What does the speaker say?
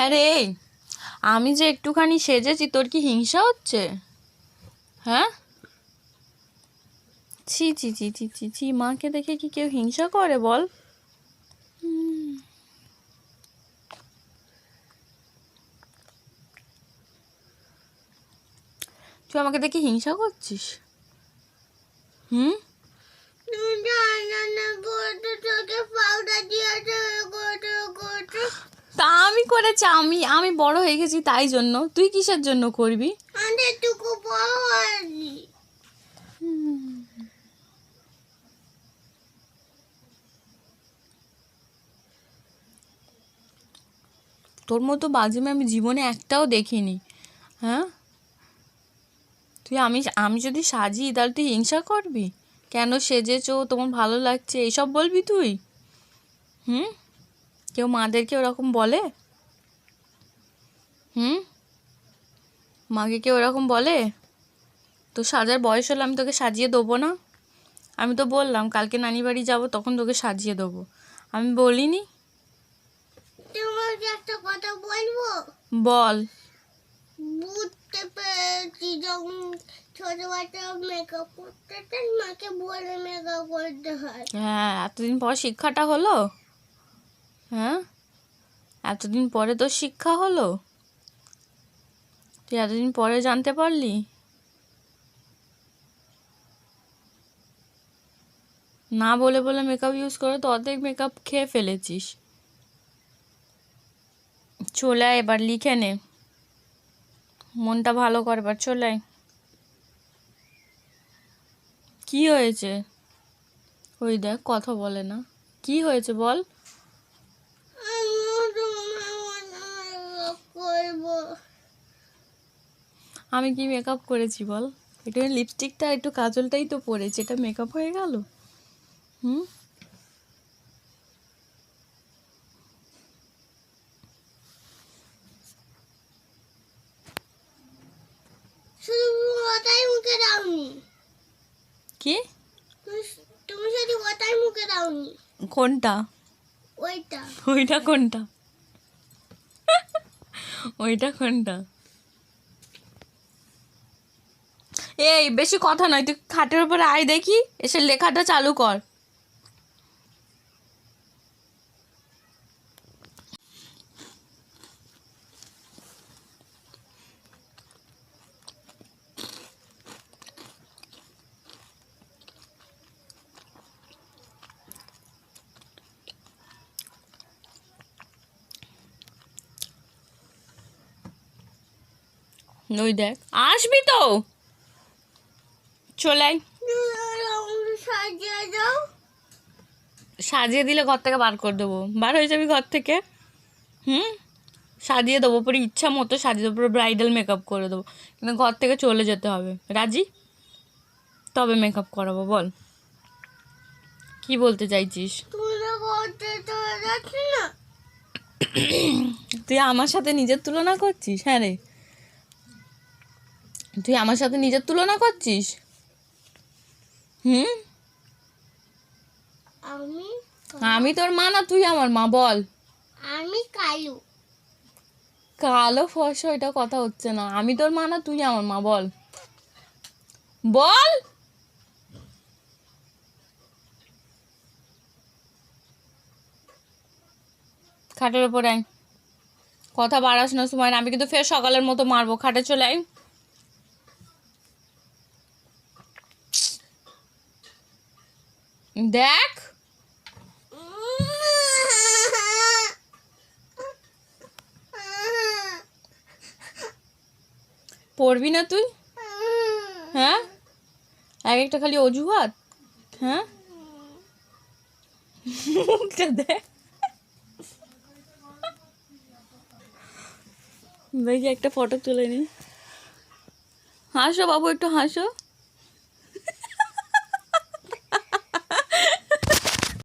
হ্যাঁ রে, আমি যে একটুখানি সেজেছি, তোর কি হিংসা হচ্ছে? হ্যাঁ? ছি ছি ছি ছি ছি ছি, মাকে দেখে কি কেউ হিংসা করে বল। তুই আমাকে দেখে হিংসা করছিস? হুম? করেছি? আমি আমি বড় হয়ে গেছি তাই জন্য। তুই কিসের জন্য করবি? তোর মতো বাজিমে আমি জীবনে একটাও দেখিনি। হ্যাঁ? তুই আমি আমি যদি সাজি তাহলে তুই হিংসা করবি? কেন সেজেছো তোমার ভালো লাগছে এইসব বলবি তুই? হুম? কেউ মাদেরকে ওরকম বলে হুম মাকে কেউ ওরকম বলে? তো সাজার বয়স হলে আমি তোকে সাজিয়ে দেবো না? আমি তো বললাম কালকে নানি বাড়ি যাব তখন তোকে সাজিয়ে দেবো। আমি বলিনি। একটা কথা বলব? বল। বুঝতে পেরেছি যখন ছোট বাচ্চা মেকআপ করতে মাকে বলে মেকআপ করতে হয়। হ্যাঁ এতদিন পর শিক্ষাটা হলো? হ্যাঁ? এতদিন পরে তোর শিক্ষা হলো? তুই এতদিন পরে জানতে পারলি? না বলে বলে মেকআপ ইউজ করে তো অর্ধেক মেকআপ খেয়ে ফেলেছিস। চলে আয় এবার, লিখে নে। মনটা ভালো করবার চলে আয়। কি হয়েছে? ওই দেখ, কথা বলে না। কি হয়েছে বল? করব। আমি কি মেকআপ করেছি বল? একটু লিপস্টিকটা একটু কাজলটাই তো পরেছি এটা মেকআপ হয়ে গেল? হুম? কি? তুমি- তুমি শুধু ওটাই মুখে দাওনি। কোনটা? ওইটা। ওইটা কোনটা? ওইটা কোনটা? এই, বেশি কথা নয়, তুই খাটের উপরে আয় দেখি, এসে লেখাটা চালু কর। নই দেখ, আসবি তো? চলে আয় সাজিয়ে দিলে ঘর থেকে বার করে দেবো। বার হয়ে যাবি ঘর থেকে? হুম? সাজিয়ে দেবো। পুরো ইচ্ছা মতো সাজিয়ে দেবো। পুরো ব্রাইডাল মেকআপ করে দেবো। কিন্তু ঘর থেকে চলে যেতে হবে। রাজি? তবে মেকআপ করাবো, বল। কি বলতে চাইছিস? তুই আমার সাথে নিজের তুলনা করছিস? হ্যাঁ রে। তুই আমার সাথে নিজের তুলনা করছিস? হুম? আমি আমি তোর মা না তুই আমার মা বল। আমি কালু। কালো ফর্সা এটা কথা হচ্ছে না। আমি তোর মা না তুই আমার মা বল। বল! খাটের ওপর আয়। কথা বাড়াস না সময় না আমি কিন্তু ফের সকালের মতো মারবো। খাটে চলে আয়। দেখ। পড়বি না তুই? হ্যাঁ? এক একটা খালি অজুহাত হ্যাঁ? দেখ। দেখি একটা ফটো তুলে নি। হাসো বাবু, একটু হাসো।